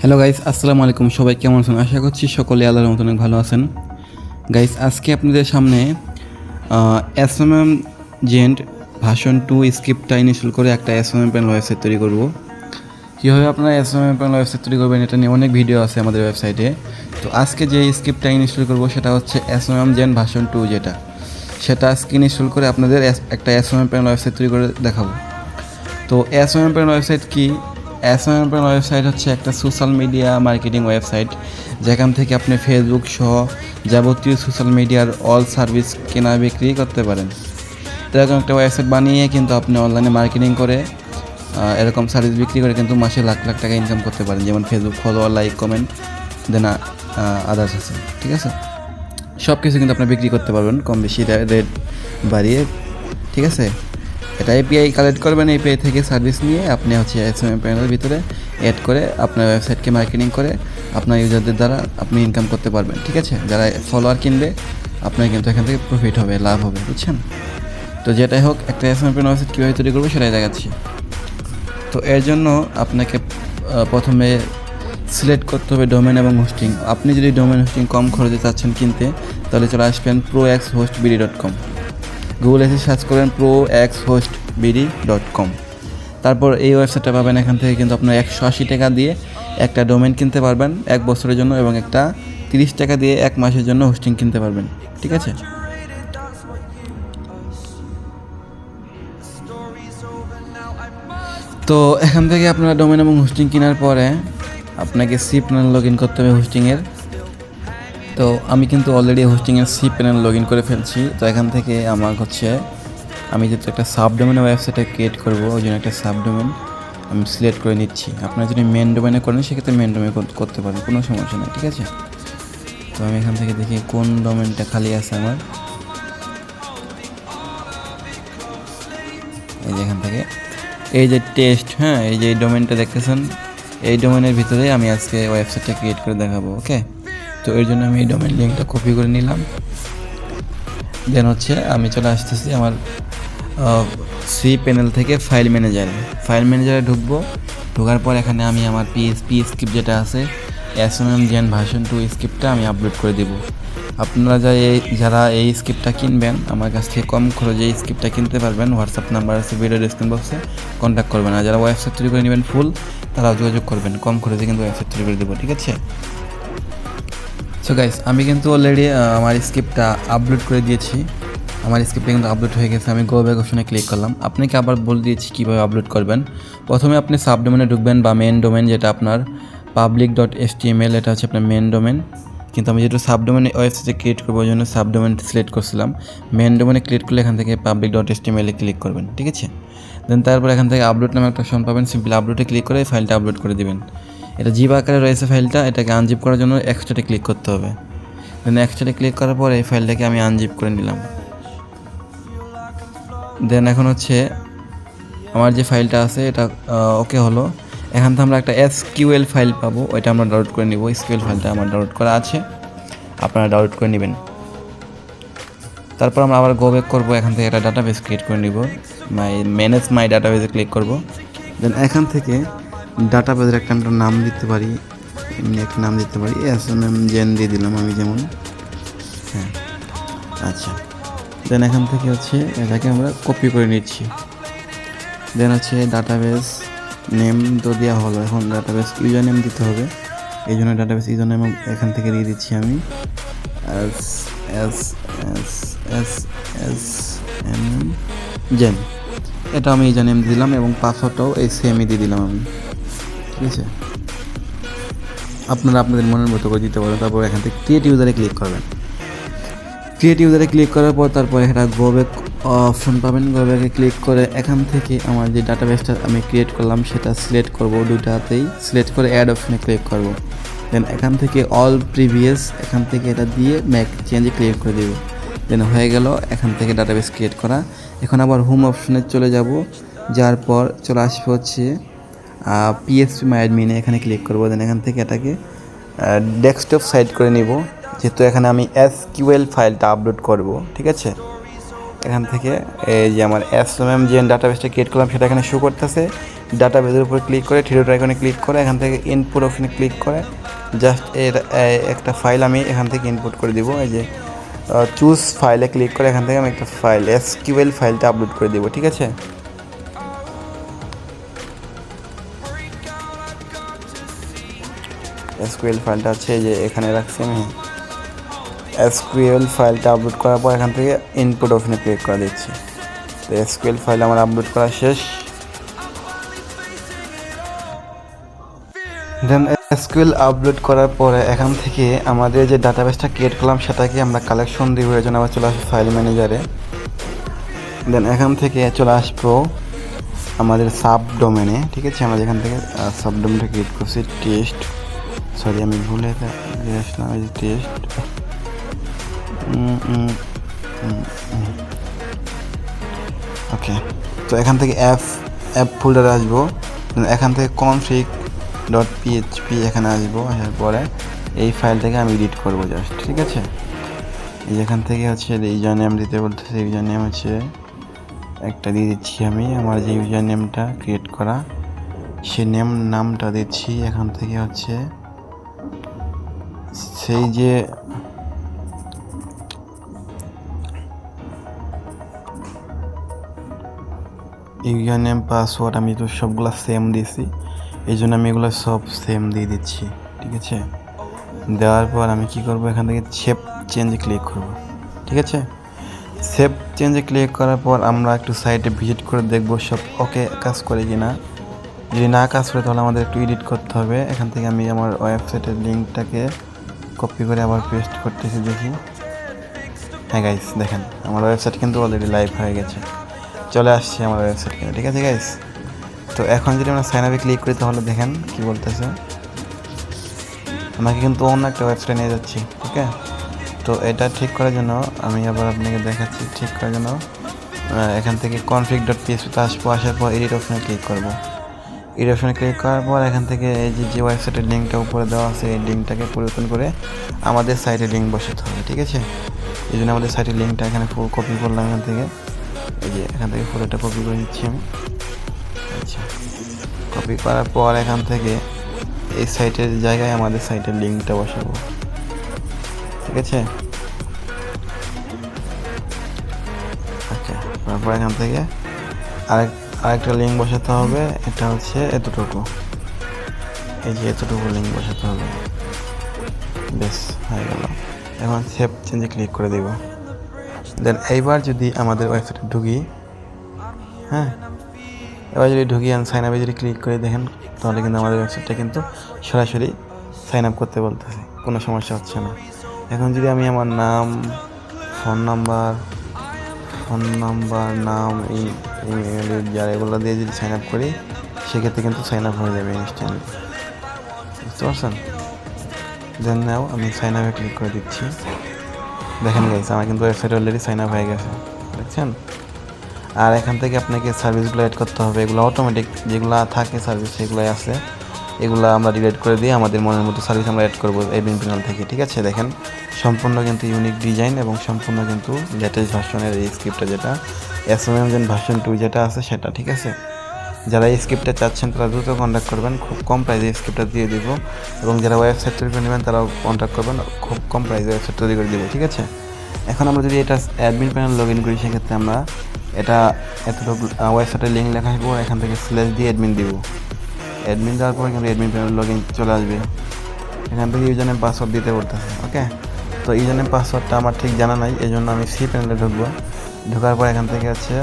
Hello guys আসসালামু আলাইকুম সবাই কেমন আছেন? আশা করছি সকলে আল্লাহর মতন অনেক ভালো আছেন। গাইস আজকে আপনাদের সামনে S M M gen version two স্ক্রিপ্টটা install করে একটা S M M panel website তৈরি করব। কীভাবে আপনারা S M M panel website তৈরি করবেন, এটা নিয়ে অনেক ভিডিও আছে আমাদের ওয়েবসাইটে তো আজকে যে স্ক্রিপ্টটা ইনস্টল করব, সেটা হচ্ছে S M M gen version two যেটা। সেটা আজকে ইনস্টল করে আপনাদের একটা S M M panel website তৈরি করে দেখাবো। তো এস এম এম ওয়েবসাইট কি? এম ওয়েবসাইট হচ্ছে একটা সোশ্যাল মিডিয়া মার্কেটিং ওয়েবসাইট যেখান থেকে আপনি ফেসবুক সহ যাবতীয় সোশ্যাল মিডিয়ার অল সার্ভিস কেনা বিক্রি করতে পারেন। এরকম একটা ওয়েবসাইট বানিয়ে কিন্তু আপনি অনলাইনে মার্কেটিং করে এরকম সার্ভিস বিক্রি করে কিন্তু মাসে লাখ লাখ টাকা ইনকাম করতে পারেন। যেমন Facebook follower like comment then others আছে, ঠিক আছে? সব কিছু কিন্তু আপনি বিক্রি করতে পারবেন কম বেশি রেট বাড়িয়ে, ঠিক আছে? এটা এপিআই কালেক্ট করবেন এপিআই থেকে সার্ভিস নিয়ে আপনি হচ্ছে এস এম প্যানেলের ভিতরে অ্যাড করে আপনার ওয়েবসাইটকে মার্কেটিং করে আপনার ইউজারদের দ্বারা আপনি ইনকাম করতে পারবেন, ঠিক আছে? যারা ফলোয়ার কিনবে, আপনার কিন্তু এখান থেকে প্রফিট হবে, লাভ হবে, বুঝছেন? তো যেটাই হোক, একটা এস এম প্যানেল ওয়েবসাইট কীভাবে তৈরি করব সেটাই দেখাচ্ছি। তো এর জন্য আপনাকে প্রথমে সিলেক্ট করতে হবে ডোমেন এবং হোস্টিং আপনি যদি ডোমেন হোস্টিং কম খরচে চাচ্ছেন কিনতে, তাহলে চলে আসবেন pro X host BD dot com Google এসে সার্চ করেন pro X host BD dot com তারপর এই ওয়েবসাইটটা পাবেন এখান থেকে কিন্তু আপনার একশো আশি টাকা দিয়ে একটা ডোমেন কিনতে পারবেন এক বছরের জন্য এবং একটা তিরিশ টাকা দিয়ে এক মাসের জন্য হোস্টিং কিনতে পারবেন, ঠিক আছে? তো এখান থেকে আপনারা ডোমেন এবং হোস্টিং কেনার পরে আপনাকে সি প্যানেল লগ ইন করতে হবে হোস্টিংয়ের তো আমি কিন্তু অলরেডি হোস্টিংয়ের সি প্যানেল লগ ইন করে ফেলছি। তো এখান থেকে আমার হচ্ছে, আমি যেহেতু একটা সাব ডোমেনের ওয়েবসাইটে ক্রিয়েট করব, ওই জন্য একটা সাব ডোমেন আমি সিলেক্ট করে নিচ্ছি। আপনারা যদি মেন ডোমেনে করেন, সেক্ষেত্রে মেন ডোমেন করতে পারেন, কোনো সমস্যা নেই, ঠিক আছে? তো আমি এখান থেকে দেখি কোন ডোমেনটা খালি আছে আমার। এই যে এখান থেকে। এই যে টেস্ট হ্যাঁ এই যে এই ডোমেনটা দেখতেছেন, এই ডোমেনের ভিতরে আমি আজকে ওয়েবসাইটটা ক্রিয়েট করে দেখাবো ওকে তো এর জন্য আমি এই ডোমেন লিঙ্কটা কপি করে নিলাম। দেন হচ্ছে আমি চলে আসতেছি আমার সি প্যানেল থেকে ফাইল ম্যানেজারে ফাইল ম্যানেজারে ঢুকবো, ঢোকার পর এখানে আমি আমার পিএসপি স্ক্রিপ্ট যেটা আছে S M M gen version two স্ক্রিপ্টটা আমি আপলোড করে দেবো। আপনারা যা এই যারা এই স্ক্রিপ্টটা কিনবেন, আমার কাছ থেকে কম খরচে এই স্ক্রিপ্টটা কিনতে পারবেন। হোয়াটসঅ্যাপ নাম্বার আছে ভিডিও ডিসক্রিপশন বক্সে কন্ট্যাক্ট করবেন। আর যারা ওয়েবসাইট তৈরি করে নেবেন ফুল তারা যোগাযোগ করবেন। কম খরচে কিন্তু ওয়েবসাইট তৈরি করে দেবো, ঠিক আছে? সো গাইস আমি কিন্তু অলরেডি আমার স্ক্রিপ্টটা আপলোড করে দিয়েছি। আমার স্ক্রিপ্টটা কিন্তু আপলোড হয়ে গেছে, আমি গো ব্যাক অপশনে ক্লিক করলাম। আপনাকে আবার বলে দিয়েছি কীভাবে আপলোড করবেন। প্রথমে আপনি সাব ডোমেনে ঢুকবেন বা মেন ডোমেন যেটা আপনার পাবলিক ডট এস এটা হচ্ছে আপনার মেন ডোমেন কিন্তু আমি যেহেতু সাব ডোমেনে ওয়েবসাইটে ক্রিয়েট করব, ওই জন্য সাব ডোমেন সিলেক্ট করছিলাম। মেন ডোমেনে ক্লিক করলে এখান থেকে পাবলিক ডট এস ক্লিক করবেন, ঠিক আছে? দেন তারপর এখান থেকে আপলোড নামে একটা অপশন পাবেন। সিম্পলি আপলোডে ক্লিক করে ফাইলটা আপলোড করে দিবেন। এটা জিপ আকারে রয়েছে ফাইলটা, এটাকে আনজিপ করার জন্য এক্সট্রাতে ক্লিক করতে হবে। দেন এক্সট্রাতে ক্লিক করার পর এই ফাইলটাকে আমি আনজিপ করে নিলাম। দেন এখন হচ্ছে আমার যে ফাইলটা আছে, এটা ওকে হলো। এখান থেকে আমরা একটা এস কিউএল ফাইল পাবো, ওইটা আমরা ডাউনলোড করে নিব। এসকিউএল ফাইলটা আমার ডাউনলোড করা আছে, আপনারা ডাউনলোড করে নেবেন। তারপর আমরা আবার গো ব্যাক করব, এখান থেকে একটা ডাটাবেস ক্রিয়েট করে নিব। মাই ম্যানেজ মাই ডাটাবেসে ক্লিক করব। দেন এখান থেকে ডাটাবেসের একটা আমরা নাম দিতে পারি, এমনি একটা নাম দিতে পারি এস এম এম জেন দিয়ে দিলাম আমি যেমন। হ্যাঁ আচ্ছা। দেন এখান থেকে হচ্ছে এটাকে আমরা কপি করে নিচ্ছি। দেন হচ্ছে ডাটাবেস নেম তো দেওয়া হলো, এখন ডাটাবেস ইউজার নেম দিতে হবে। এই জন্য ডাটাবেস ইউজার নেম এখান থেকে দিয়ে দিচ্ছি আমি। S S S S S M gen. এটা আমি ইউজার নেম দিলাম এবং পাসওয়ার্ডটাও এই সেমই দিয়ে দিলাম আমি। ঠিক আছে আপনারা আপনাদের মনের মতো করে দিতে পারেন, তারপর এখান থেকে ক্রিয়েট ইউজারে ক্লিক করবেন। ক্রিয়েট ইউজারে ক্লিক করার পর তারপর এখানে গো ব্যাক অপশন পাবেন। গো ব্যাকে ক্লিক করে এখান থেকে আমার যে ডাটাবেসটা আমি ক্রিয়েট করলাম, সেটা সিলেক্ট করব দুটাতেই সিলেক্ট করে অ্যাড অপশনে ক্লিক করব। দেন এখান থেকে অল প্রিভিয়াস এখান থেকে এটা দিয়ে ম্যাক চেঞ্জে ক্লিক করে দেব। দেন হয়ে গেল এখান থেকে ডাটাবেস ক্রিয়েট করা। এখন আবার হোম অপশনে চলে যাব। যার পর চলে আসবে হচ্ছে পিএসপি মাই অ্যাডমিনে এখানে ক্লিক করব দেন এখান থেকে এটাকে ডেস্কটপ সাইড করে নিব। যেহেতু এখানে আমি এস কিউএল ফাইলটা আপলোড করব, ঠিক আছে? এখান থেকে এই যে আমার এস এম যে ডাটাবেসটা ক্রিয়েট করলাম, সেটা এখানে শো করতেছে। ডাটা বেজের উপরে ক্লিক করে থ্রিডোট আইকনে ক্লিক করে, এখান থেকে ইনপুট অপশনে ক্লিক করে জাস্ট এর একটা ফাইল আমি এখান থেকে ইনপুট করে দিব। এই যে চুজ ফাইলে ক্লিক করে, এখান থেকে আমি একটা ফাইল এসকিউএল ফাইলটা আপলোড করে দিব, ঠিক আছে? এসকিউএল ফাইলটা আছে যে এখানে রাখছি আমি। এসকিউএল ফাইলটা আপলোড করার পর এখান থেকে ইনপুট অপশনে ক্লিক করে দিচ্ছি। তো এসকিউএল ফাইল আমার আপলোড করা শেষ। দেন এসকিউএল আপলোড করার পরে এখান থেকে আমাদের যে ডাটাবেসটা ক্রিয়েট করলাম, সেটাকে আমরা কালেকশন দিব এর আবার চলে আসব ফাইল ম্যানেজারে দেন এখান থেকে চলে আসব আমাদের সাব ডোমেনে ঠিক আছে? আমরা যেখান থেকে সাব ডোমেনটা ক্রিয়েট করছি টেস্ট সরি আমি ভুলে আসলাম এই টেস্ট ওকে তো এখান থেকে অ্যাপ অ্যাপ ফোল্ডারে আসব। এখান থেকে কনফিগ ডট পিএইচপি এখানে আসব, আসার পরে এই ফাইলটাকে আমি এডিট করব জাস্ট ঠিক আছে? এখান থেকে হচ্ছে ইউজার নেম দিতে বলতেছে ইউজার নেম হচ্ছে একটা দিয়ে দিচ্ছি আমি, আমার যে ইউজার নেমটা ক্রিয়েট করা, সে নেম নামটা দিচ্ছি, এখান থেকে হচ্ছে সেই যে ইউজার নেম পাসওয়ার্ড, আমি তো সবগুলো সেম দিয়েছি। এই জন্য আমি এগুলো সব সেম দিয়ে দিচ্ছি, ঠিক আছে? দেওয়ার পর আমি কি করব? এখান থেকে সেভ চেঞ্জে ক্লিক করব, ঠিক আছে? সেভ চেঞ্জে ক্লিক করার পর আমরা একটু সাইটে ভিজিট করে দেখব সব ওকে কাজ করে কি না যদি না কাজ করে তাহলে আমাদের একটু এডিট করতে হবে। এখান থেকে আমি আমার ওয়েবসাইটের লিঙ্কটাকে কপি করে আবার পেস্ট করতেছি দেখি। হ্যাঁ গাইস দেখেন, আমার ওয়েবসাইট কিন্তু অলরেডি লাইভ হয়ে গেছে। চলে আসছে আমার ওয়েবসাইট কিন্তু ঠিক আছে গাইস তো এখন যদি আমরা সাইন আপে ক্লিক করি তাহলে দেখেন কি বলতেছে। আমাকে কিন্তু অন্য একটা ওয়েবসাইটে নিয়ে যাচ্ছি আছে তো এটা ঠিক করার জন্য আমি আবার আপনাকে দেখাচ্ছি, ঠিক করার জন্য এখান থেকে কনফিগ ডট পিএসপিতে আসব, আসার পর এডিট অপশনে ক্লিক করব। অপশনে ক্লিক করার পর এখান থেকে এই যে যে ওয়েবসাইটের লিঙ্কটা উপরে দেওয়া আছে, এই লিঙ্কটাকে পরিবর্তন করে আমাদের সাইটে লিঙ্ক বসাতে হবে, ঠিক আছে? এই জন্য আমাদের সাইটের লিঙ্কটা এখানে ফুল কপি করলাম এখান থেকে। এই যে এখান থেকে ফুল একটা কপি করে দিচ্ছি আমি। আচ্ছা কপি করার পর এখান থেকে এই সাইটের জায়গায় আমাদের সাইটের লিঙ্কটা বসাবো, ঠিক আছে? আচ্ছা তারপর এখান থেকে আরেক আরেকটা লিঙ্ক বসাতে হবে, এটা হচ্ছে এতটুকু। এই যে এতটুকু লিঙ্ক বসাতে হবে। বেশ, হয়ে গেল। এখন সেভ চেঞ্জে ক্লিক করে দিব। দেন এইবার যদি আমাদের ওয়েবসাইটে ঢুকি হ্যাঁ এবার যদি ঢুকি আমি সাইন আপে যদি ক্লিক করে দেখেন, তাহলে কিন্তু আমাদের ওয়েবসাইটটা কিন্তু সরাসরি সাইন আপ করতে বলতেছে। কোনো সমস্যা হচ্ছে না। এখন যদি আমি আমার নাম ফোন নাম্বার ফোন নাম্বার নাম, এই ইমেল এগুলো দিয়ে যদি সাইন আপ করি, সেক্ষেত্রে কিন্তু সাইন আপ হয়ে যাবে ইনস্ট্যান্টলি বুঝতে পারছেন? দেন নাও আমি সাইন আপে ক্লিক করে দিচ্ছি। দেখেন গাইস আমার কিন্তু ওয়েবসাইট অলরেডি সাইন আপ হয়ে গেছে। দেখছেন? আর এখান থেকে আপনাকে সার্ভিসগুলো অ্যাড করতে হবে। এগুলো অটোমেটিক যেগুলো থাকে সার্ভিস সেগুলোই আছে। এগুলো আমরা ডিলেট করে দিয়ে আমাদের মনের মতো সার্ভিস আমরা অ্যাড করব এই প্যানেল থেকে, ঠিক আছে? দেখেন, সম্পূর্ণ কিন্তু ইউনিক ডিজাইন এবং সম্পূর্ণ কিন্তু লেটেস্ট ভার্সনের এই স্ক্রিপ্টটা যেটা S M M version two যেটা আছে সেটা, ঠিক আছে? যারা এই স্ক্রিপ্টটা চাচ্ছেন, তারা দ্রুত কন্ট্যাক্ট করবেন। খুব কম প্রাইসে স্ক্রিপ্টটা দিয়ে দিব। এবং যারা ওয়েবসাইট তৈরি করে নেবেন, তারাও কন্ট্যাক্ট করবেন। খুব কম প্রাইসে ওয়েবসাইট তৈরি করে দিব, ঠিক আছে? এখন আমরা যদি এটা অ্যাডমিন প্যানেল লগ ইন করি, সেক্ষেত্রে আমরা এটা এতটুকু ওয়েবসাইটের লিঙ্ক লেখা আসব এখান থেকে স্ল্যাশ দিয়ে অ্যাডমিন দিব। অ্যাডমিন দেওয়ার পর কিন্তু অ্যাডমিন প্যানেল লগ ইন চলে আসবে। এখান থেকে ইউজার নেম পাসওয়ার্ড দিতে পড়তেছে ওকে তো ইউজার নেম পাসওয়ার্ডটা আমার ঠিক জানা নাই এই জন্য আমি সি প্যানেলে ঢুকবো। ঢোকার পর এখান থেকে হচ্ছে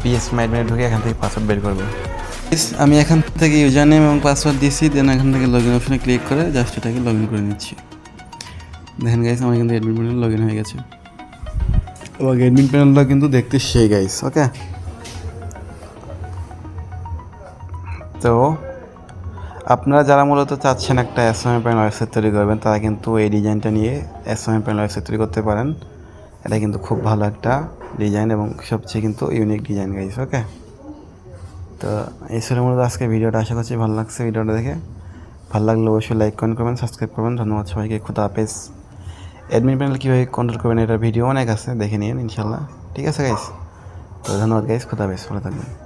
পিএস অ্যাডমিনে ঢুকে এখান থেকে পাসওয়ার্ড বের করব। আমি এখান থেকে ইউজার নেম এবং পাসওয়ার্ড দিয়েছি দেন এখান থেকে লগ ইন অপশনে ক্লিক করে জাস্ট এটাকে লগ ইন করে নিচ্ছি। দেখেন গাইস আমার কিন্তু অ্যাডমিন প্যানেল লগ ইন হয়ে গেছে। এবং অ্যাডমিন প্যানেলটা কিন্তু দেখতে সেই গাইস ওকে তো আপনারা যারা মূলত চাচ্ছেন একটা এসএমএ প্যানেল ওয়েবসাইট তৈরি করবেন তারা কিন্তু এই ডিজাইনটা নিয়ে এসএমএ প্যানেল ওয়েবসাইট তৈরি করতে পারেন। এটা কিন্তু খুব ভালো একটা ডিজাইন এবং সবচেয়ে কিন্তু ইউনিক ডিজাইন গাইস ওকে তো এই ছিল মূলত আজকে ভিডিওটা। আশা করছি ভালো লাগছে ভিডিওটা দেখে। ভালো লাগলে অবশ্যই লাইক কমেন্ট করবেন সাবস্ক্রাইব করবেন। ধন্যবাদ সবাইকে। খুদা হাফেজ। অ্যাডমিন প্যানেল কীভাবে কন্ট্রোল করবেন, এটার ভিডিও অনেক আছে। দেখে নিন ইনশাল্লাহ। ঠিক আছে গাইস তো ধন্যবাদ গাইস খুদা হাফেজ। ভালো থাকবেন।